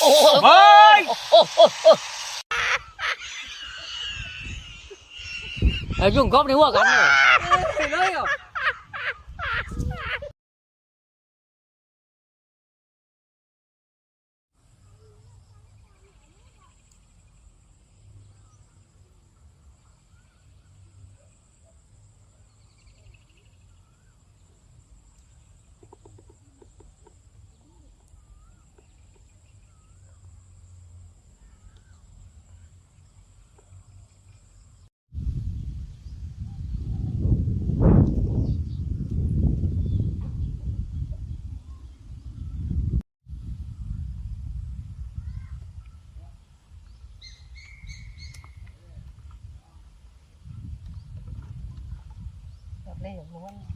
โอ้โหเฮ้ยโอ้โหไอ้ยุ่งก๊อบในหัวกันเลยเลยอ่ะเอ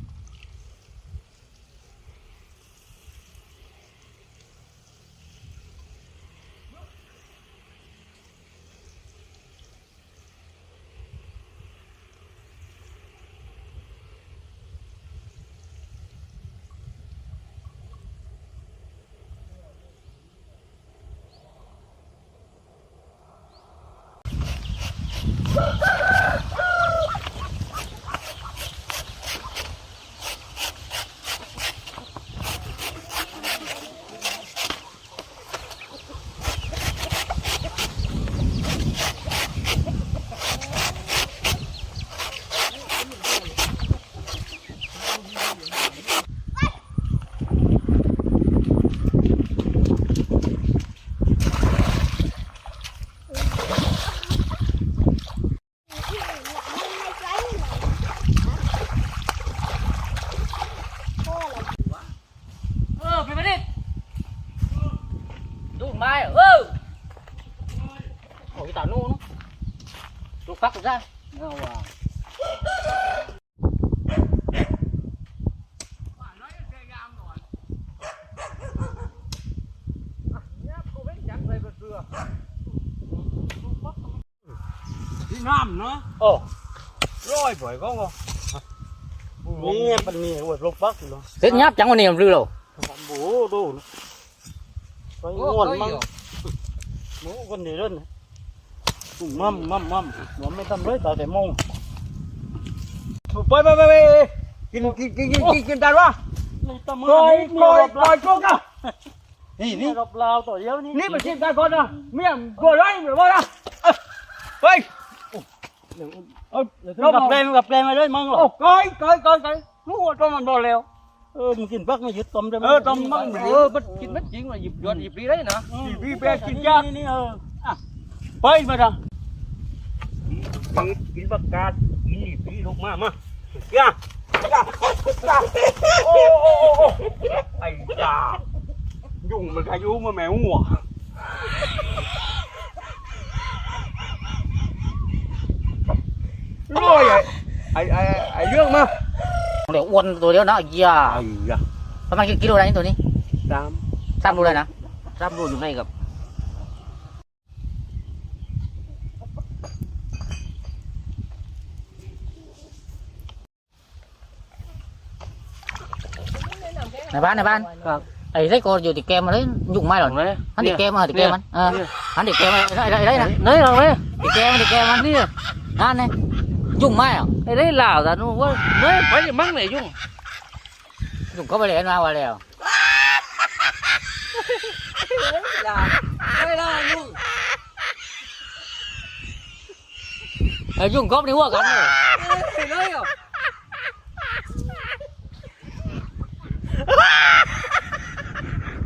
โอ้ยตาโน่เนาะลูกฟักได้เอาว่ะที่น้ำเนาะโอ้ร้อยปล่อยก็ มันรื้อเราทำบูดูนะไปงวนมั่งหมูคนเดียวนะมั่มมั่มมั่มหัวไม่ทำเลยแต่แต่มงไปไปไปไปกินกินกินกินกินกินได้ปะไม่ทำมือนี่มีรบลาวจุกอะนี่นี่รบลาวตัวเดียวนี่นี่ไปกินกันก่อนนะเมี่ยมตัวไรหรือว่านะไปเอากับแกงกับแกงมาเลยมึงหรอก้อยก้อยก้อยก้อยรู้ว่าตัวมันบ่แล้วเออมึงกินปักไม่ยึดต้มได้ไหมเออต้มมั่งเออมันกินไม่จริงว่าหยิบยอดหยิบปีได้นะหยิบปีแปกินยากนี่เออไปมาดัง กินบักกาดกินหยิบปีลูกมามาย่าโอ้โอ้โอ้ไอ้จ่ายุ่งมันขยุมาแมวหัวร้อยไอ้ไอ้ไอ้เรื่องมาเดี๋ยวอ้วนตัวเดียวนะไอ้ยาไอ้ยะประมาณกี่กิโลได้นี่ตัวนี้ตามสามโลเลยนะตามรูอยู่ในกับในบ้านในบ้านครับ ไอ้ได้ก็อยู่ติดแกมมาเลยยุ่งไม่หรอกไหม hắn đi kem mà đi kem anh ờ hắn đi kem đây đây đây nè นี่เราไหม đi kem đi kem anh นี่ anh này dùng mai à ไอ้ได้ลาวแต่นู้นว่าเฮ้ยไปมั่งไหนยุ่ง dùng có phải để nào vào đèo ไม่ได้ยุ่ง Ờ, dùng góp đi hoa cắn rồi ไปเลยอะ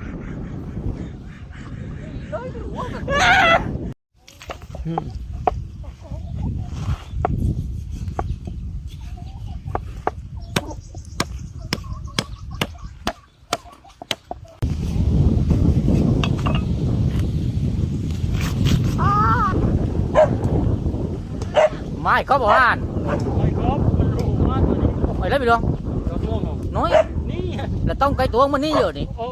mai có bảo an ไอ้ก๊อฟมันรู้มากตัวนี้ mày lấy bị không กระม่วง nói นี่ là tông cái tuồng mà đi rồi đi โอ้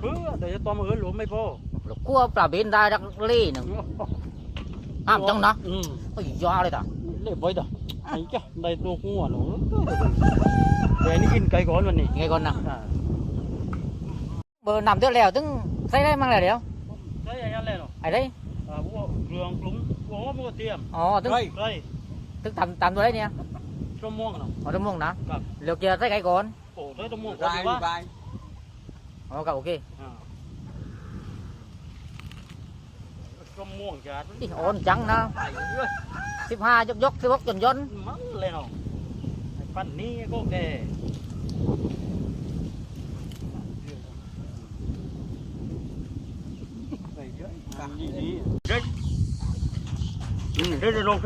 เพื่อเดี๋ยวจะตอมเออหลวมไม่พอ là cua bà bên đai đặc ly nữa am trong đó อืม có gì do đây ta เรียบไว้ต่อไอ้จ้ะได้ตัวหัวหนูเดี๋ยวนี้กินไก่ก่อนวันนี้ nghe con nào อ่า bờ nằm tiếp lèo tức say đây mang lại đéo ใช่ cái này ăn lên rồi ไอ้ได้ à bố đường lúng bố bố tiêm อ๋อตึ้ง đây ตึ้งทำตามตัวได้เนี่ย cho muông nào อ๋อต้มม่วงนะครับเดี๋ยวเกียร์ใส่ไก่ก่อน ổ tới cho muông có gì quá อ๋อครับโอเค à. cho muông chả อีอ่อนจังนะสิบห้ายกยกสิบหกจนยน mắng lên rồi phần ní có kề Đấy. Ừ, đây là luôn,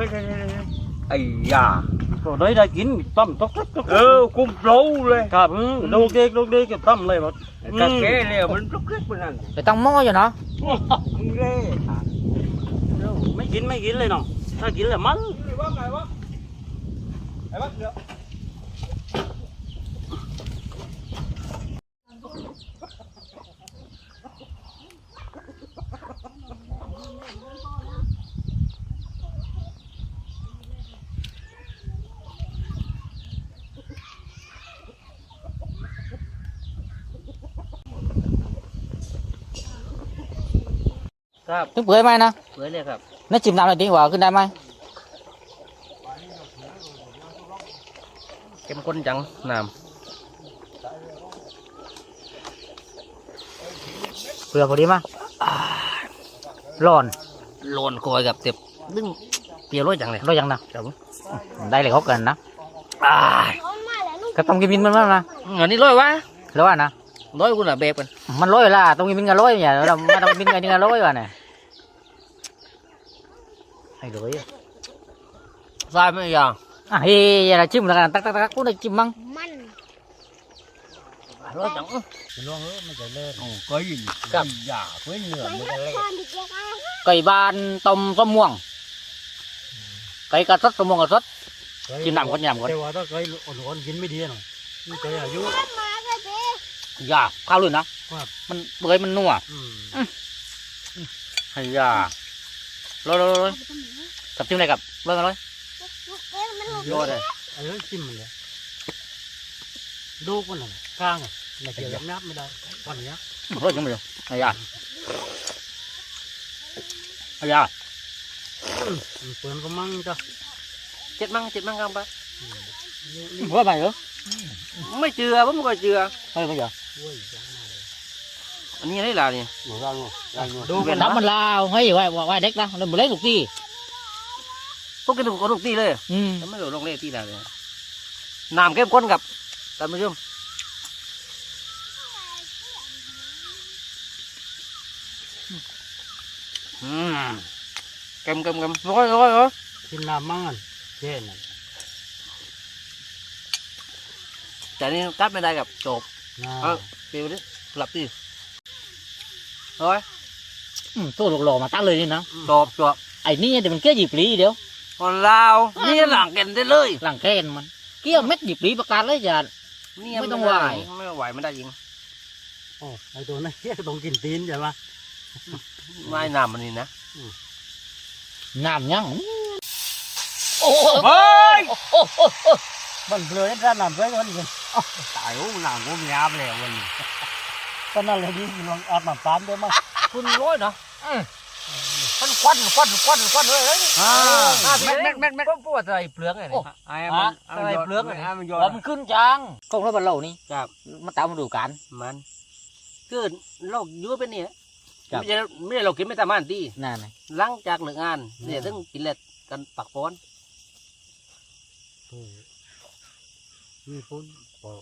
đây, đây, đây, đây. ไอ้ยา Rồi đấy đã kín tâm tóc tóc tóc เออคุ้มโปร่เลยครับดูเด็กดูเด็กก็ตั้มเลยหมดกะแกเลยมันลุกขึ้นมันนั่นไปตั้งหม้ออยู่เนาะมึงเล่ไม่กินไม่กินเลยเนาะถ้ากินแล้วมันว่าไงวะไอ้วะเดี๋ยว ครับถึงเปื่อยไหมนะเปื่อยเลยครับนั่นจิ้มน้ำหน่อยดีกว่าขึ้นได้ไหมเข้มข้นจังน้เปลือกพอดีมั้ยร้อนำโลนคอยกับเต็บดึงเปรี้ยวร้อยจังเลยร้อนยังนะได้เลยเขากันนะอ่าก็ต้องกินมินมันมั้งนะอันนี้ร้อยวะแล้วว่านะ ร้อยกูน่ะเบบกันมันร้อยละต้องกินมินกันร้อยเนี่ยเราไม่ต้องกินมินกันนี่กันร้อยว่ะเนี่ยไอ้ร้อยทรายไม่ยังอะเฮ้ยอย่าจิ้มแล้วกันตักตักตักกูได้จิ้มมั้งมันร้อยจังโอ้ก็ยินกับยาเพื่อนเหนื่อยมันก็ ยาข้าวเลยนะครับมันเปื่อยมันนัวอืมไอ้ยาร้อยร้อยร้อยกับจิ้มอะไรกับเบิ่งกันเลยเจ๊มันหลุดโยนเลยไอ้เรื่องจิ้มมันเลยดูมันน่ะกลางอะไม่เกี่ยวกับนับไม่ได้วันเนี้ยร้อยจังเลยไอ้ยาไอ้ยาอืมเปิดก็มั่งจ้ะเจ็ดมั่งเจ็ดมั่งครับปะว่าไปเหรอไม่เจือผมก็เจือเฮ้ยไม่เหรอ อันนี้อะไรล่ะเนี่ยหนูรังรังดูเป็เป็นนน้ำมันลาวเฮ้ยว่าว่าเด็กนะเราไม่เล่นทุกที่พวกกินทุกคนทุกที่เลยอืมแล้วไม่รู้ลงเล่ที่ไหนเลยน้ำเข้มข้นกับท่านผู้ชมอืมเกมเกมเกมร้อยร้อยร้อยกินน้ำมั่งอันเช่นน่ะแต่นี่กัดไม่ได้กับจบนะ เอาปิวดิหลับดิร้อยอืมตัวหล่อๆมาตั้งเลยนี่นะจบจบไอ้นี่เดี๋ยวมันเกี้ยวหยิบปลีเดี๋ยวคนลาวนี่หลังกันได้เลยหลังแกนมัน เกี้ยวเม็ดหยิบปลีประกาศเลยจ้ะนี่ไม่ต้องไหวไม่ไหวไม่ได้จริงโอ้ไอ้ตัวนั้นแค่ต้องกินตีนใช่ไหมไม่น้ำมันนี่นะน้ำยังโอ้โหเฮ้ยโอ้โหโอ้โหมันเปลือยด้านน้ำเปลือยมัน ตายโอ้หนังกูมีอาบแล้ววันนี้ก็นั่นเลยนี่ลองอาบน้ำตามได้มั้ยคุณร้อยเนาะมันควันควันควันควันเลยอ่าแม็ดแม็ดแม็ดแม็ดก็ปวดอะไรเปลือกไงนี่ไอ้มันอะไรเปลือกอะไอ้มันยอว่ามันขึ้นจังกล้องรถบรรลุนี่ครับมาตามมาดูกันมันคือเราอยู่เป็นเนี่ยครับไม่ใช่ไม่ได้เรากินไม่ตามอันที่นั่นไงหลังจากเลิกงานเนี่ยต้องกินเล็ดกันปักป้อนนี่พุ่น พอ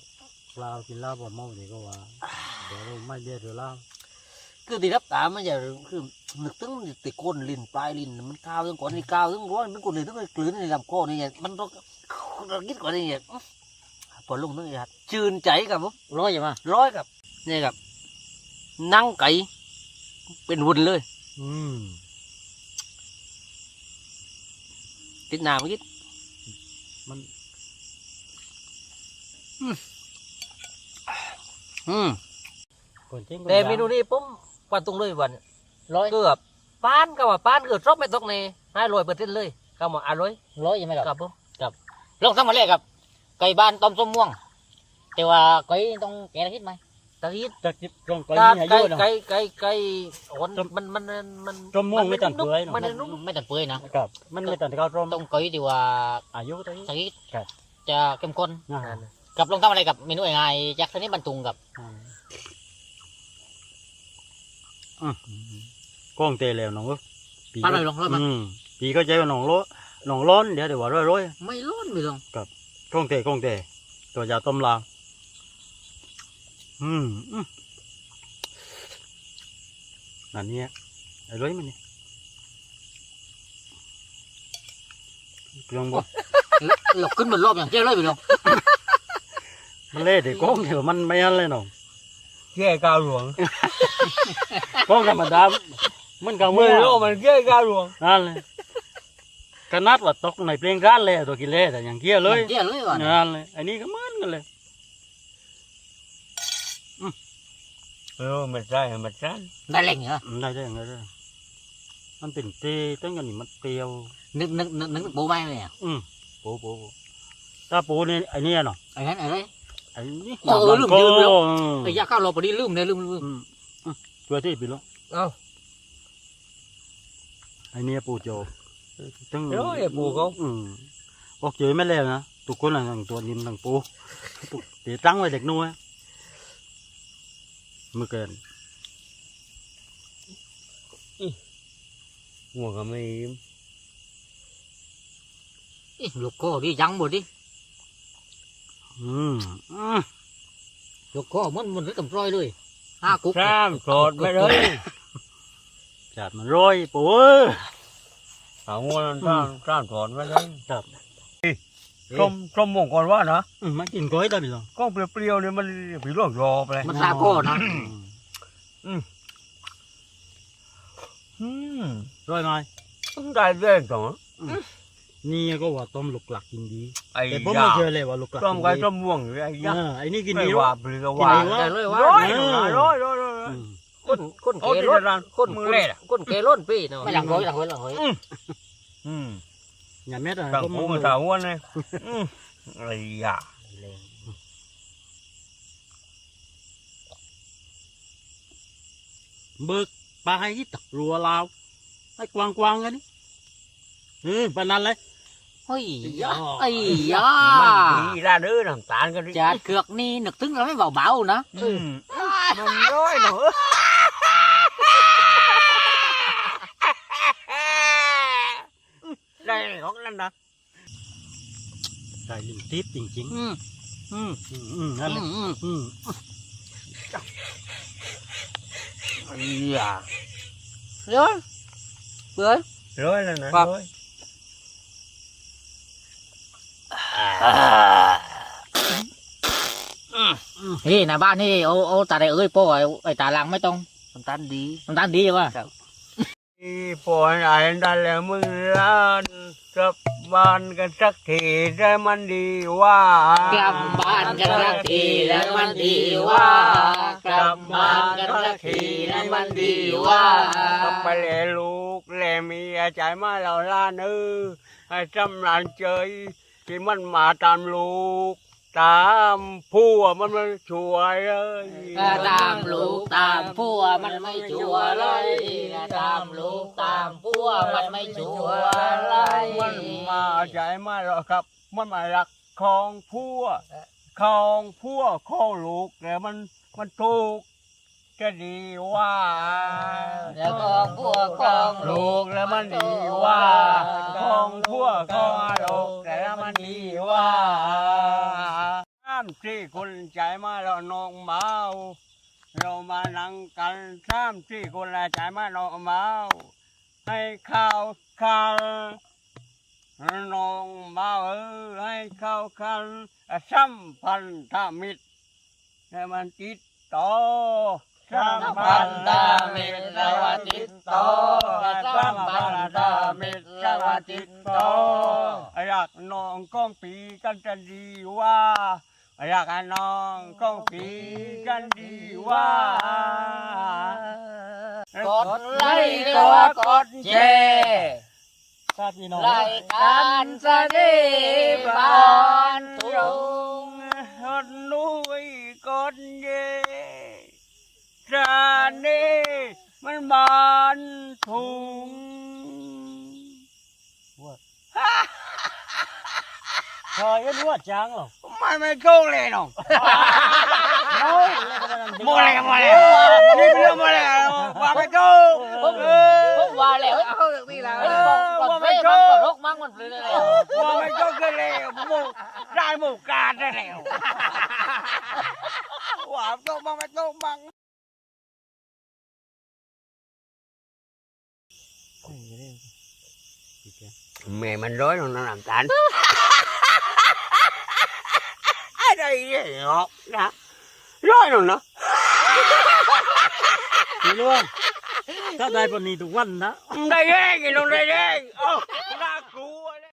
ปลากินเหล้าพอเมานี่ก็ว่าเดี๋ยวเราไม่เรียกเหล้าคือที่รับตามมันจะคือนึกถึงติดก้นลิ้นปลายลิ้นมันก้าวถึงก่อนนี่ก้าวถึงร้อนมันก้นลิ้นถึงกลืนในลำคอนี่ไงมันต้องเราคิดก่อนนี่ไงพอลงนึกไงชื่นใจกับผมร้อยใช่ไหมร้อยกับนี่กับนั่งไก่เป็นวุ่นเลย อืมติดหนาเมื่อกี้มัน อืมคนเจ๊งแต่เมนูนี้ผมวันตรงเลยวันร้อยเกือบป้านก็ว่าป้านเกือบรอบไม่ตกในห้าร้อยเปอร์เซ็นต์เลยก็มาอร่อยร้อยใช่ไหมครับครับผมลองทำมาเลยครับ ไก่บ้านต้มส้มม่วง แต่ว่าไก่ต้องแกงคิดไหมตะกี้จะจิบตรงไปไก่นี่อาไก่ยุเนาะไก่ไก่ไก่อ่อนมันมันมันจมม่วงไม่ตันเปื่อยเนอะมันนุ่มไม่ตัดเปื่อยนะครับ มันไม่ตันข้าวต้มต้องก้อยดีว่าอายุตัวนี้สักนิดครับจะเข้มข้นอ่า กับลองทำอะไรกับเมนูยังไงจากชนิดบรรทุงกับอืมก้องเตะแล้วน้องเอ้ยปีปลาก็หน่อยลองร้อยมันอืมปีก็ใจว่าน้องโลน้องร้อนเดี๋ยวเดี๋ยวว่าร้อยร้อยไม่ร้อนไม่ลองก้องเตะก้องเตะตัวยาต้มลางอืมอืมนั่นเนี่ยไอ้ร้อยมันนี่เครื่องบดหลบขึ้นบนรอบอย่างเจ้าเลยไปลอง มันเล่เด็กก้องเดี๋ยวมันไม่อันเลยน้องแก่กาวหลวงก้องธรรมดามันก็เมื่ไม่อโลรู้มันแก่กาวหลวงนั่นเลยขนาดว่าตกในเพลงร้านเลยตัวกินเล่แต่อย่างเกี้ยเลยเจ้าเลยก่อนนั่นเลยอันนี้ก็เหมือนกันเลยเออมันใช่มันใช่ได้แหล่งเหรออืมได้ได้ยังไงได้มันเป็นเตยตั้งอย่างนี้มันเปรี้ยวนึกนึกนึกนึกปูไม่เลยอะอืมปูปูปูถ้าปูนี่ไอ้เนี่ยเนาะไอ้นั่นไอ้เลย ไอ้นี่เออลืมลืมลืมอืมไอ้ยาข้าวเราพอดีลืมเลยลืมลืมอืมอืมตัวที่ปีละเอ้าไอ้เนี่ยปูโจตั้งเดี๋ยวไอ้ปูเขาอืมบอกเจอไม่แล้วนะทุกคนทั้งตัวนิ่มทั้งปูเดี๋ยวตั้งไว้เด็กนัวเมื่อเกินหัวก็ไม่ลูกโก้ดิยังหมดดิ อืมอืมลูกโก้มันมันรึกำร้อยเลยห้ากุ๊กสามโกรธไม่เลยจัดมันร้อยปูเอ้ยเอาหัวนั่นสามสามโกรธไม่เลยครับต้มต้มหมงก่อนว่านะอืมมากินก้อยได้ไหมล่ะก้องเปรี้ยวๆเนี่ยมันผีหลอกรอไปเลยมันซาโก้นะอืมร้อยไหมต้องได้เรื่องก่อ นนี่ก็ว่าต้มลูกหลักกินดี ไอ้แต่ผมยาไม่เชื่อเลยว่าลูกหลักต้มไก่กินดีต้มม่วงอยู่ไอ้ยาเออไอ้นี่กินไม่ดีว่าว่าเปลือกกิว่านดีวะแต่เลยว่าร้อยเออร้อยร้อยร้อยร้อยอืมก้นก้นโอ้เกที่ล้นร้านก้นมึงเล่นอะก้นเกล้นพี่เนาะไม่หลังร้อยหลังร้อยหลังร้อยอืมอย่าเม็ดอะไรต่างก็หูมัมันนต่างหัวเลยอืมไอ้ยาเบิกปลาให้ตักรัวลาวให้กวางกวางๆกันนี่เออปานนั้นเลย เฮ้ยไอ้ยามันดีร้านเด้อน้ำตาลกันดิจัดเกือกนี่นึกถึงแล้วไม่เบาๆนะอืมมันร้อยเนอะได้ของนั่นนะใส่ลิ้นทิพย์จริงอืมๆอืมอืมอืมนั่นแหละอืมอืมไอ้ยาเดี๋ยวเบื่อร้อยแล้วนะครับร้อยนี่หน้าบ้านนี่เอาเอาตาได้เอ้ยโป้ไอ้ไอ้ตาลังไม่ต้องน้ำตาลดีน้ำตาลดีว่ะอีปอยไอ้นั่นแหละมึงร้านกลับบ้านกันสักทีได้มันดีว่ากลับบ้านกันสักทีแล้วมันดีว่ากลับบ้านกันสักทีแล้วมันดีว่ากลับไปแลลูกแลเมียใจมาเราล้านเออให้จำรานเจย ที่มันมาตามลูก ตามผัวมันมันช่วยเอ้ยตามลูกตามผัวมันไม่ชัวร์เลยตามลูกตามผัวมันไม่ชัวร์เลยมันมาใจมาหรอกครับ มันมารักของผัวของผัวของลูกแต่มันมันถูก จะดีว่าแล้วก็ผัวของลูกแล้วมันดีว่าของผัวของลูกแต่มันดีว่าสามสี่คนใจมาเรานองเมาเรามานั่งกันสามสี่คนใจมาเราเมาให้ข้าวข้าวน้องเมาเออให้ข้าวคันสัมพันธมิตรให้มันติดต่อ สัมพันธมิตรว่างติดต่อสัมพันธมิตรว่างติดต่ออยากน้องก้องปีกันจะดีว่าอยากให้น้องก้องปีกันดีว่ากดไลค์กดกดแชร์รายการสดีบ้านทุ่ง hot núi con dê มันบานทุง เฮ้ยรู้ว่าจังหรอ มันไม่โกงเลยน้อง โอ้ย โมเลยโมเลยนี่เป็นเรื่องโมเลยว่าไม่โกง ผมผมว่าแล้วเอาอย่างนี้แล้วก่อนเฟ่มันก่อนรกมั่งมันเลยแล้ว ว่าไม่โกงกันเลยหมูได้หมูกาดได้แล้วว่าโกงบ้างไม่โกงบ้างแม่มันร้อยลงน้ำตาลอะไรเนี่ยเนาะนะร้ อยลงเนาะพี่ล่วงถ้าได้ปนีทุกวันนะได้แ